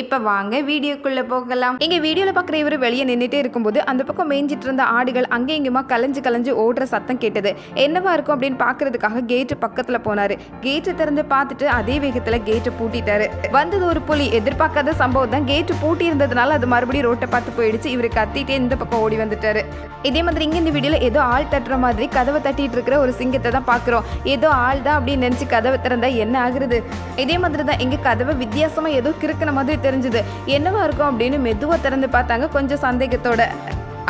இப்போ வாங்க வீடியோக்குள்ளே போகலாம். எங்கள் வீடியோவில் பார்க்குற இவர் வெளியே நின்றுட்டே இருக்கும்போது அந்த பக்கம் மேய்ஞ்சிட்டு இருந்த ஆடுகள் அங்கே இங்கேயுமா கலைஞ்சு கலைஞ்சு ஓடுற சத்தம் கேட்டது. என்னவா இருக்கும் அப்படின்னு பார்க்கறதுக்காக கேட்டு பக்கத்தில் போனார். கேட்டு திறந்து பார்த்துட்டு அதே வேகத்தில் கேட்டை பூட்டிட்டாரு. வந்தது ஒரு புலி. எதிர்பார்க்காத சம்பவம் தான். கேட்டு பூட்டி இருந்ததுனால அது மறுபடியும் ரோட்டை பார்த்து போயிடுச்சு. இவர் கத்திட்டே இந்த பக்கம் ஓடி வந்துட்டாரு. இதே மாதிரி இங்கே இந்த வீடியோவில் ஏதோ ஆள் தட்டுற மாதிரி கதவை தட்டிட்டு இருக்கிற ஒரு சிங்கத்தை தான் பார்க்குறோம் ஏதோ ஆள் தான் அப்படின்னு நினச்சி கதவை திறந்தா என்ன ஆகுறது? இதே மாதிரி தான் எங்கள் கதவை வித்தியாசமாக ஏதோ கிறுக்கின மாதிரி தெரிஞ்சுது. என்னவா இருக்கும் அப்படின்னு மெதுவாக திறந்து பார்த்தாங்க கொஞ்சம் சந்தேகத்தோட.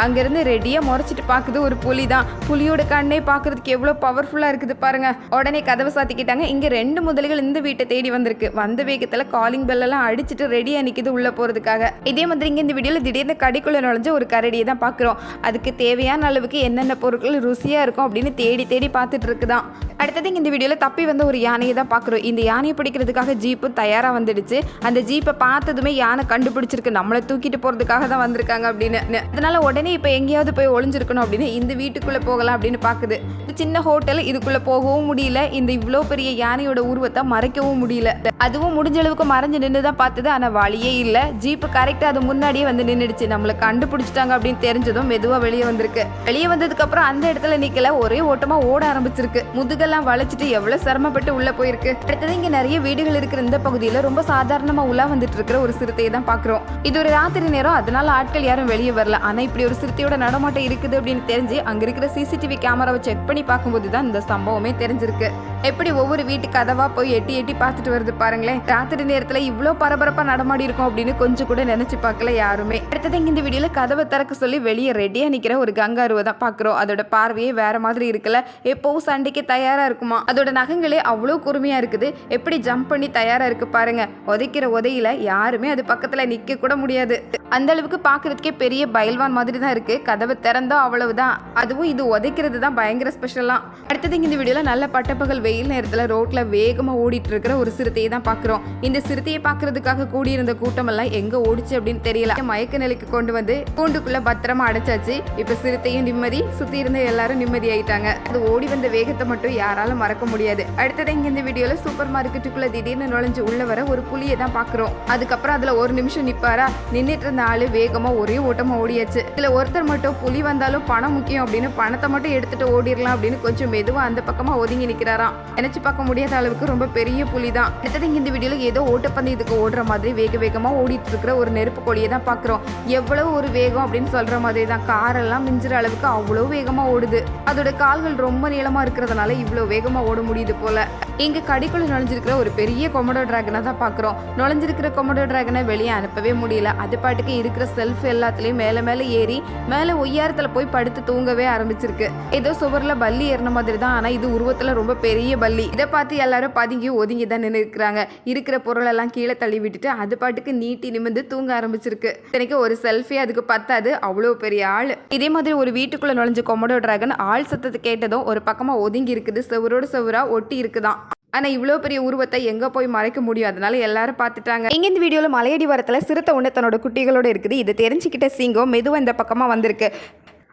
அங்கேருந்து ரெடியாக முறைச்சிட்டு பார்க்குது ஒரு புலி தான். புலியோட கண்ணே பார்க்கறதுக்கு எவ்வளோ பவர்ஃபுல்லாக இருக்குது பாருங்க. உடனே கதவை சாத்திக்கிட்டாங்க. இங்கே ரெண்டு முதலிகள் இந்த வீட்டை தேடி வந்திருக்கு. வந்த வேகத்தில் காலிங் பெல்லெல்லாம் அடிச்சுட்டு ரெடியாக நிற்கிது உள்ளே போகிறதுக்காக இதே மாதிரி இங்கே இந்த வீடியோவில் திடீர்னு கடைக்குள்ளே நுழைஞ்ச ஒரு கரடியை தான் பார்க்குறோம். அதுக்கு தேவையான அளவுக்கு என்னென்ன பொருட்கள் ருசியாக இருக்கும் அப்படின்னு தேடி தேடி பார்த்துட்டு இருக்குதான். அடுத்தது இந்த வீடியோவில் தப்பி வந்த ஒரு யானையை தான் பார்க்குறோம். இந்த யானையை பிடிக்கிறதுக்காக ஜீப்பு தயாராக வந்துடுச்சு. அந்த ஜீப்பை பார்த்ததுமே யானை கண்டுபிடிச்சிருக்கு. நம்மளை தூக்கிட்டு போகிறதுக்காக தான் வந்திருக்காங்க அப்படின்னு. அதனால உடனே இப்போ எங்கேயாவது போய் ஒளிஞ்சிருக்கணும் அப்படின்னு இந்த வீட்டுக்குள்ளே போகலாம் அப்படின்னு பார்க்குது இந்த சின்ன ஹோட்டல் இதுக்குள்ளே போகவும் முடியல. இந்த இவ்வளோ பெரிய யானையோட உருவத்தை மறைக்கவும் முடியல. அதுவும் முடிஞ்ச அளவுக்கு மறைஞ்சு நின்று தான் பார்த்தது. ஆனால் வழியே இல்லை. ஜீப்பு கரெக்டாக அது முன்னாடியே வந்து நின்றுடுச்சு நம்மளை கண்டுபிடிச்சிட்டாங்க அப்படின்னு தெரிஞ்சதும் மெதுவாக வெளியே வந்திருக்கு. வெளியே வந்ததுக்கப்புறம் அந்த இடத்துல நிற்கல ஒரே ஓட்டமாக ஓட ஆரம்பிச்சிருக்கு. முதுகெல்லாம் வளைச்சிட்டு எவ்வளவு சிரமப்பட்டு உள்ள போயிருக்கு. அடுத்தது இங்க நிறைய வீடுகள் இருக்கிற இந்த பகுதியில ரொம்ப சாதாரணமா உலா வந்துட்டு இருக்கிற ஒரு சிறுத்தையை தான் பாக்குறோம் இது ஒரு ராத்திரி நேரம் அதனால ஆட்கள் யாரும் வெளியே வரல. ஆனா இப்படி ஒரு சிறுத்தையோட நடமாட்டம் இருக்குது அப்படின்னு தெரிஞ்சு அங்க இருக்கிற சிசிடிவி கேமராவை செக் பண்ணி பார்க்கும்போது தான் இந்த சம்பவமே தெரிஞ்சிருக்கு. எப்படி ஒவ்வொரு வீட்டு கதவா போய் எட்டி எட்டி பார்த்துட்டு வருது பாருங்களேன். ராத்திரி நேரத்துல இவ்வளோ பரபரப்பா நடமாடி இருக்கும் அப்படின்னு கொஞ்சம் கூட நினைச்சு பார்க்கல யாருமே. அடுத்தது இந்த வீடியோல கதவை திறக்க சொல்லி வெளியே ரெடியா நிக்கிற ஒரு கங்காருவை தான் பாக்குறோம் அதோட பார்வையே வேற மாதிரி இருக்குல்ல எப்பவும் சண்டைக்கு தயாரா இருக்குமா? அதோட நகங்களே அவ்வளோ கூர்மையா இருக்குது. எப்படி ஜம்ப் பண்ணி தயாரா இருக்கு பாருங்க. உதைக்கிற உதையில யாருமே அது பக்கத்துல நிக்க கூட முடியாது. அந்த அளவுக்கு பாக்குறதுக்கே பெரிய பயில்வான் மாதிரி தான் இருக்கு. கதவை திறந்தோ அவ்வளவுதான். அதுவும் இது உதைக்கிறது தான் பயங்கர ஸ்பெஷலாம் அடுத்தது இந்த வீடியோல நல்ல பட்டப்பகல் வெயில் கீழ் நேரத்தில் ரோட்டில் வேகமாக ஓடிட்டு இருக்கிற ஒரு சிறுத்தையை தான் பார்க்குறோம் இந்த சிறுத்தையை பார்க்கறதுக்காக கூடியிருந்த கூட்டமெல்லாம் எங்கே ஓடிச்சு அப்படின்னு தெரியல. மயக்க நிலைக்கு கொண்டு வந்து கூண்டுக்குள்ளே பத்திரமா அடைச்சாச்சு. இப்போ சிறுத்தையும் நிம்மதி சுற்றி இருந்த எல்லாரும் நிம்மதி ஆயிட்டாங்க. அது ஓடி வந்த வேகத்தை மட்டும் யாராலும் மறக்க முடியாது. அடுத்தது இங்கே இந்த வீடியோவில் சூப்பர் மார்க்கெட்டுக்குள்ள திடீர்னு நுழைஞ்சு உள்ள வர ஒரு புலியை தான் பார்க்குறோம் அதுக்கப்புறம் அதில் ஒரு நிமிஷம் நிப்பாரா? நின்றுட்டு இருந்த ஆள் வேகமாக ஒரே ஓட்டமாக ஓடியாச்சு. இதில் ஒருத்தர் மட்டும் புலி வந்தாலும் பணம் முக்கியம் அப்படின்னு பணத்தை மட்டும் எடுத்துட்டு ஓடிடலாம் அப்படின்னு கொஞ்சம் மெதுவாக அந்த பக்கமாக ஒதுங்கி நிற்கிறாராம் நினைச்சு பார்க்க முடியாத அளவுக்கு ரொம்ப பெரிய புலி தான் அடுத்தது இந்த வீடியோல ஏதோ ஓட்டப்பந்தயத்துக்கு ஓடுற மாதிரி வேக வேகமா ஓடிட்டு இருக்கிற ஒரு நெருப்பு கோழியை தான் பாக்குறோம் எவ்வளவு ஒரு வேகம் அப்படின்னு சொல்ற மாதிரி தான் காரெல்லாம் மிஞ்சுற அளவுக்கு அவ்வளவு வேகமா ஓடுது. அதோட கால்கள் ரொம்ப நீளமா இருக்கிறதுனால இவ்வளவு வேகமா ஓட முடியுது போல. இங்க கடிக்குள்ள நுழைஞ்சிருக்கிற ஒரு பெரிய கொமடோ டிராகனை தான் பாக்குறோம் நுழைஞ்சிருக்கிற கொமடோ டிராகனை வெளியே அனுப்பவே முடியல. அது பாட்டுக்கு இருக்கிற செல்ஃப் எல்லாத்துலயும் மேல மேல ஏறி மேல ஒய்யாரத்தில் போய் படுத்து தூங்கவே ஆரம்பிச்சிருக்கு. ஏதோ சுவர்ல பல்லி ஏறின மாதிரி தான் ஆனா இது உருவத்துல ரொம்ப பெரிய பல்லி இதை பார்த்து எல்லாரும் பதுங்கி ஒதுங்கி தான் நின்று இருக்கிறாங்க இருக்கிற பொருள் எல்லாம் கீழே தள்ளி விட்டுட்டு அது பாட்டுக்கு நீட்டி நிமிந்து தூங்க ஆரம்பிச்சிருக்கு. இத்தனைக்கு ஒரு செல்ஃபி அதுக்கு பத்தாது. அவ்வளோ பெரிய ஆள். இதே மாதிரி ஒரு வீட்டுக்குள்ள நுழைஞ்ச கொமடோ டிராகன் ஆள் சத்தத்தை கேட்டதும் ஒரு பக்கமா ஒதுங்கி இருக்குது. செவரோடு செவரா ஒட்டி இருக்குதான். ஆனா இவ்வளோ பெரிய உருவத்தை எங்க போய் மறைக்க முடியும்? அதனால எல்லாரும் பார்த்துட்டாங்க. இங்க இந்த வீடியோல மலையடி வரத்துல சிறுத்தை ஒன்று தன்னோட குட்டிகளோட இருக்குது. இது தெரிஞ்சுக்கிட்ட சிங்கம் மெதுவா இந்த பக்கமா வந்திருக்கு.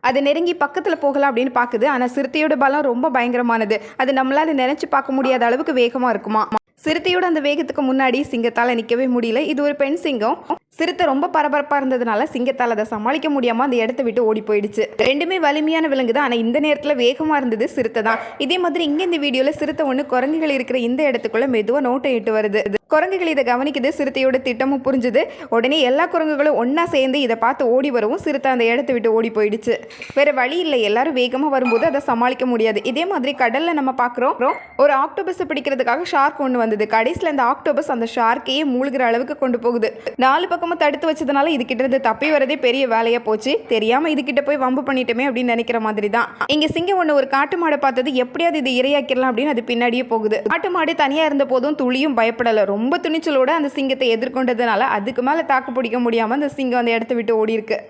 அது நெருங்கி பக்கத்தில் போகலாம் அப்படின்னு பார்க்குது ஆனால் சிறுத்தையோட பலம் ரொம்ப பயங்கரமானது. அது நம்மளால் நினைச்சு பார்க்க முடியாத அளவுக்கு வேகமாக இருக்குமா? சிறுத்தையோட அந்த வேகத்துக்கு முன்னாடி சிங்கத்தால் நிற்கவே முடியல. இது ஒரு பெண் சிங்கம். சிறுத்தை ரொம்ப பரபரப்பாக இருந்ததுனால சிங்கத்தால் அதை சமாளிக்க முடியாமல் அந்த இடத்த விட்டு ஓடி போயிடுச்சு. ரெண்டுமே வலிமையான விலங்கு தான் ஆனால் இந்த நேரத்தில் வேகமாக இருந்தது சிறுத்தை தான் இதே மாதிரி இங்கே இந்த வீடியோவில் சிறுத்தை ஒன்று குரங்குகள் இருக்கிற இந்த இடத்துக்குள்ள மெதுவாக நோட்டை இட்டு வருது. குரங்குகள் இதை கவனிக்குது சிறுத்தையோட திட்டமும் புரிஞ்சுது. உடனே எல்லா குரங்குகளும் ஒன்றா சேர்ந்து இதை பார்த்து ஓடி வரவும் சிறுத்தை அந்த இடத்த விட்டு ஓடி போயிடுச்சு. வேற வழி இல்லை எல்லாரும் வேகமாக வரும்போது அதை சமாளிக்க முடியாது. இதே மாதிரி கடலில் நம்ம பார்க்குறோம் ஒரு ஆக்டோபஸை பிடிக்கிறதுக்காக ஷார்க் ஒன்று வந்தது. கடைசியில் அந்த ஆக்டோபஸ் அந்த ஷார்க்கையே மூழ்கிற அளவுக்கு கொண்டு போகுது. நாலு பக்கமும் தடுத்து வச்சதுனால இதுகிட்ட இருந்து தப்பி வரதே பெரிய வேலையாக போச்சு. தெரியாமல் இதுகிட்ட போய் வம்பு பண்ணிட்டோமே அப்படின்னு நினைக்கிற மாதிரி தான். இங்கே சிங்கம் ஒன்று ஒரு காட்டு மாடை பார்த்தது எப்படியாவது இது இரையாக்கிடலாம் அப்படின்னு அது பின்னாடியே போகுது. காட்டு மாடு தனியாக இருந்த போதும் துளியும் பயப்படலை. ரொம்ப துணிச்சலோடு அந்த சிங்கத்தை எதிர்கொண்டதுனால அதுக்கு மேலே தாக்கு பிடிக்க முடியாமல் அந்த சிங்கம் அந்த இடத்த விட்டு ஓடி இருக்குது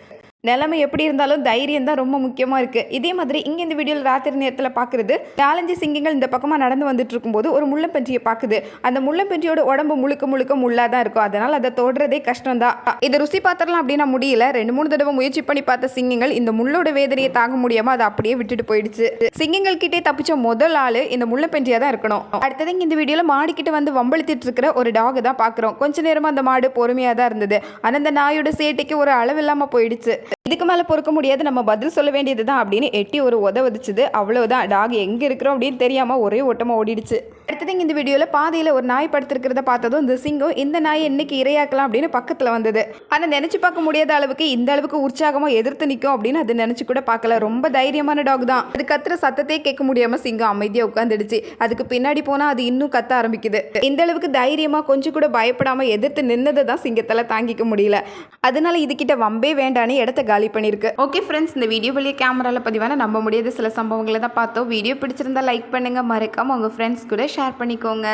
நிலைமை எப்படி இருந்தாலும் தைரியம் தான் ரொம்ப முக்கியமாக இருக்குது இதே மாதிரி இங்கே இந்த வீடியோவில் ராத்திரி நேரத்தில் பார்க்குறது நாலஞ்சு சிங்கங்கள் இந்த பக்கமாக நடந்து வந்துட்டு இருக்கும்போது ஒரு முள்ளம்பன்றியை பார்க்குது அந்த முள்ளம்பன்றியோட உடம்பு முழுக்க முழுக்க முள்ளாக தான் இருக்கும். அதனால் அதை தொடுறதே கஷ்டம் தான். இதை ருசி பார்த்துடலாம் அப்படின்னா முடியல. ரெண்டு மூணு தடவை முயற்சி பண்ணி பார்த்த சிங்கங்கள் இந்த முள்ளோட வேதனையை தாங்க முடியாமல் அதை அப்படியே விட்டுட்டு போயிடுச்சு. சிங்கங்கள் கிட்டே தப்பிச்ச முதல் ஆள் இந்த முள்ளம்பன்றியாக தான் இருக்கணும். அடுத்தது இந்த வீடியோவில் மாடிக்கிட்ட வந்து வம்பழுத்திட்டு இருக்கிற ஒரு டாக் தான் பார்க்குறோம் கொஞ்ச நேரமாக அந்த மாடு பொறுமையாக தான் இருந்தது. ஆனால் அந்த நாயோட சேட்டைக்கு ஒரு அளவு இல்லாமல் போயிடுச்சு. இதுக்கு மேலே பொறுக்க முடியாது நம்ம பதில் சொல்ல வேண்டியது தான் அப்படின்னு எட்டி ஒரு உத அவ்வளோதான் டாக் எங்கே இருக்கிறோம் அப்படின்னு தெரியாமல் ஒரே ஓட்டமாக ஓடிடுச்சு. அடுத்ததுங்க இந்த வீடியோவில் பாதையில் ஒரு நாய் படுத்திருக்கிறத பார்த்ததும் இந்த சிங்கம் இந்த நாய் இன்னைக்கு இரையாக்கலாம் அப்படின்னு பக்கத்தில் வந்தது. ஆனால் நினச்சி பார்க்க முடியாத அளவுக்கு இந்த அளவுக்கு உற்சாகமாக எதிர்த்து நிற்கும் அப்படின்னு அது நினச்சி கூட பார்க்கல. ரொம்ப தைரியமான டாக் தான். அது கத்துற சத்தத்தையே கேட்க முடியாமல் சிங்கம் அமைதியாக உட்காந்துடுச்சு அதுக்கு பின்னாடி போனால் அது இன்னும் கத்த ஆரம்பிக்குது. இந்த அளவுக்கு தைரியமாக கொஞ்சம் கூட பயப்படாமல் எதிர்த்து நின்னதை தான் சிங்கத்தால் தாங்கிக்க முடியல. அதனால இதுகிட்ட வம்பே வேண்டான்னு இடத்த காலி பண்ணியிருக்கு ஓகே ஃப்ரெண்ட்ஸ் இந்த வீடியோ வழியாக கேமராவில் பதிவான நம்ப முடியாத சில சம்பவங்களை தான் பார்த்தோம். வீடியோ பிடிச்சிருந்தா லைக் பண்ணுங்கள் மறக்காமல் உங்கள் ஃப்ரெண்ட்ஸ் கூட ஷேர் பண்ணிக்கோங்க.